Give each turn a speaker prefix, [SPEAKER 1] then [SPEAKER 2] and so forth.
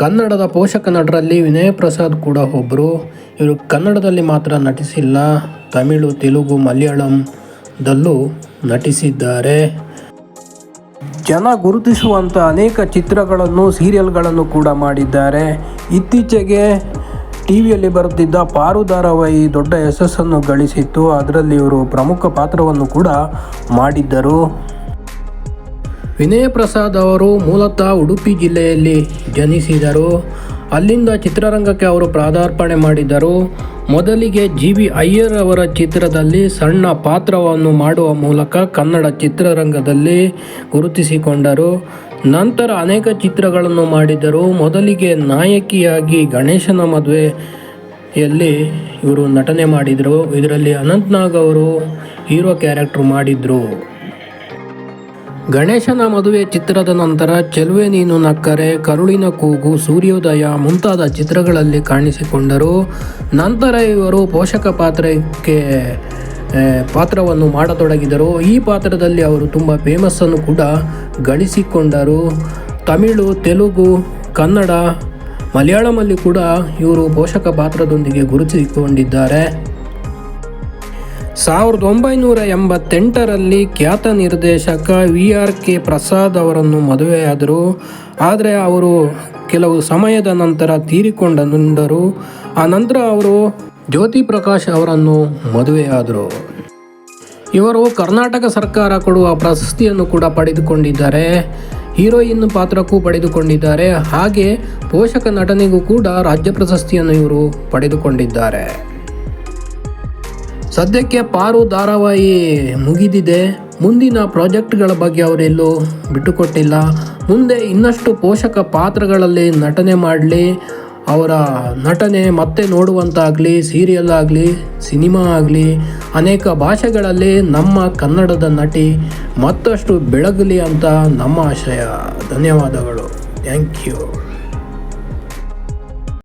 [SPEAKER 1] ಕನ್ನಡದ ಪೋಷಕ ನಟರಲ್ಲಿ ವಿನಯ್ ಪ್ರಸಾದ್ ಕೂಡ ಒಬ್ಬರು ಇವರು ಕನ್ನಡದಲ್ಲಿ ಮಾತ್ರ ನಟಿಸಿಲ್ಲ. ತಮಿಳು, ತೆಲುಗು ಮಲಯಾಳಂದಲ್ಲೂ ನಟಿಸಿದ್ದಾರೆ. ಜನ ಗುರುತಿಸುವಂಥ ಅನೇಕ ಚಿತ್ರಗಳನ್ನು, ಸೀರಿಯಲ್ಗಳನ್ನು ಕೂಡ ಮಾಡಿದ್ದಾರೆ. ಇತ್ತೀಚೆಗೆ ಟಿ ವಿಯಲ್ಲಿ ಬರುತ್ತಿದ್ದ ಪಾರು ಧಾರಾವಾಹಿ ದೊಡ್ಡ ಯಶಸ್ಸನ್ನು ಗಳಿಸಿತ್ತು. ಅದರಲ್ಲಿ ಇವರು ಪ್ರಮುಖ ಪಾತ್ರವನ್ನು ಕೂಡ ಮಾಡಿದ್ದರು. ವಿನಯ ಪ್ರಸಾದ್ ಅವರು ಮೂಲತಃ ಉಡುಪಿ ಜಿಲ್ಲೆಯಲ್ಲಿ ಜನಿಸಿದರು. ಅಲ್ಲಿಂದ ಚಿತ್ರರಂಗಕ್ಕೆ ಅವರು ಪ್ರಾದಾರ್ಪಣೆ ಮಾಡಿದರು. ಮೊದಲಿಗೆ ಜಿ ವಿ ಅಯ್ಯರ್ ಅವರ ಚಿತ್ರದಲ್ಲಿ ಸಣ್ಣ ಪಾತ್ರವನ್ನು ಮಾಡುವ ಮೂಲಕ ಕನ್ನಡ ಚಿತ್ರರಂಗದಲ್ಲಿ ಗುರುತಿಸಿಕೊಂಡರು. ನಂತರ ಅನೇಕ ಚಿತ್ರಗಳನ್ನು ಮಾಡಿದರು. ಮೊದಲಿಗೆ ನಾಯಕಿಯಾಗಿ ಗಣೇಶನ ಮದುವೆಯಲ್ಲಿ ಇವರು ನಟನೆ ಮಾಡಿದರು. ಇದರಲ್ಲಿ ಅನಂತ್ನಾಗ್ ಅವರು ಹೀರೋ ಕ್ಯಾರೆಕ್ಟರ್ ಮಾಡಿದರು. ಗಣೇಶನ ಮದುವೆ ಚಿತ್ರದ ನಂತರ ಚೆಲುವೆ ನೀನು ನಕ್ಕರೆ, ಕರುಳಿನ ಕೂಗು, ಸೂರ್ಯೋದಯ ಮುಂತಾದ ಚಿತ್ರಗಳಲ್ಲಿ ಕಾಣಿಸಿಕೊಂಡರು. ನಂತರ ಇವರು ಪೋಷಕ ಪಾತ್ರಕ್ಕೆ ಪಾತ್ರವನ್ನು ಮಾಡತೊಡಗಿದರು. ಈ ಪಾತ್ರದಲ್ಲಿ ಅವರು ತುಂಬ ಫೇಮಸ್ಸನ್ನು ಕೂಡ ಗಳಿಸಿಕೊಂಡರು. ತಮಿಳು, ತೆಲುಗು, ಕನ್ನಡ, ಮಲಯಾಳಮಲ್ಲಿ ಕೂಡ ಇವರು ಪೋಷಕ ಪಾತ್ರದೊಂದಿಗೆ ಗುರುತಿಸಿಕೊಂಡಿದ್ದಾರೆ. ಸಾವಿರದ ಒಂಬೈನೂರ ಎಂಬತ್ತೆಂಟರಲ್ಲಿ ಖ್ಯಾತ ನಿರ್ದೇಶಕ ವಿ ಆರ್ ಕೆ ಪ್ರಸಾದ್ ಅವರನ್ನು ಮದುವೆಯಾದರು. ಆದರೆ ಅವರು ಕೆಲವು ಸಮಯದ ನಂತರ ತೀರಿಕೊಂಡರು ಆ ನಂತರ ಅವರು ಜ್ಯೋತಿ ಪ್ರಕಾಶ್ ಅವರನ್ನು ಮದುವೆಯಾದರು. ಇವರು ಕರ್ನಾಟಕ ಸರ್ಕಾರ ಕೊಡುವ ಪ್ರಶಸ್ತಿಯನ್ನು ಕೂಡ ಪಡೆದುಕೊಂಡಿದ್ದಾರೆ. ಹೀರೋಯಿನ್ ಪಾತ್ರಕ್ಕೂ ಪಡೆದುಕೊಂಡಿದ್ದಾರೆ. ಹಾಗೆ ಪೋಷಕ ನಟನೆಗೂ ಕೂಡ ರಾಜ್ಯ ಪ್ರಶಸ್ತಿಯನ್ನು ಇವರು ಪಡೆದುಕೊಂಡಿದ್ದಾರೆ. ಸದ್ಯಕ್ಕೆ ಪಾರು ಧಾರಾವಾಹಿ ಮುಗಿದಿದೆ. ಮುಂದಿನ ಪ್ರಾಜೆಕ್ಟ್ಗಳ ಬಗ್ಗೆ ಅವರೆಲ್ಲೂ ಬಿಟ್ಟುಕೊಟ್ಟಿಲ್ಲ. ಮುಂದೆ ಇನ್ನಷ್ಟು ಪೋಷಕ ಪಾತ್ರಗಳಲ್ಲಿ ನಟನೆ ಮಾಡಲಿ. ಅವರ ನಟನೆ ಮತ್ತೆ ನೋಡುವಂತಾಗಲಿ, ಸೀರಿಯಲ್ ಆಗಲಿ, ಸಿನಿಮಾ ಆಗಲಿ, ಅನೇಕ ಭಾಷೆಗಳಲ್ಲಿ ನಮ್ಮ ಕನ್ನಡದ ನಟಿ ಮತ್ತಷ್ಟು ಬೆಳಗಲಿ ಅಂತ ನಮ್ಮ ಆಶಯ. ಧನ್ಯವಾದಗಳು. Thank you.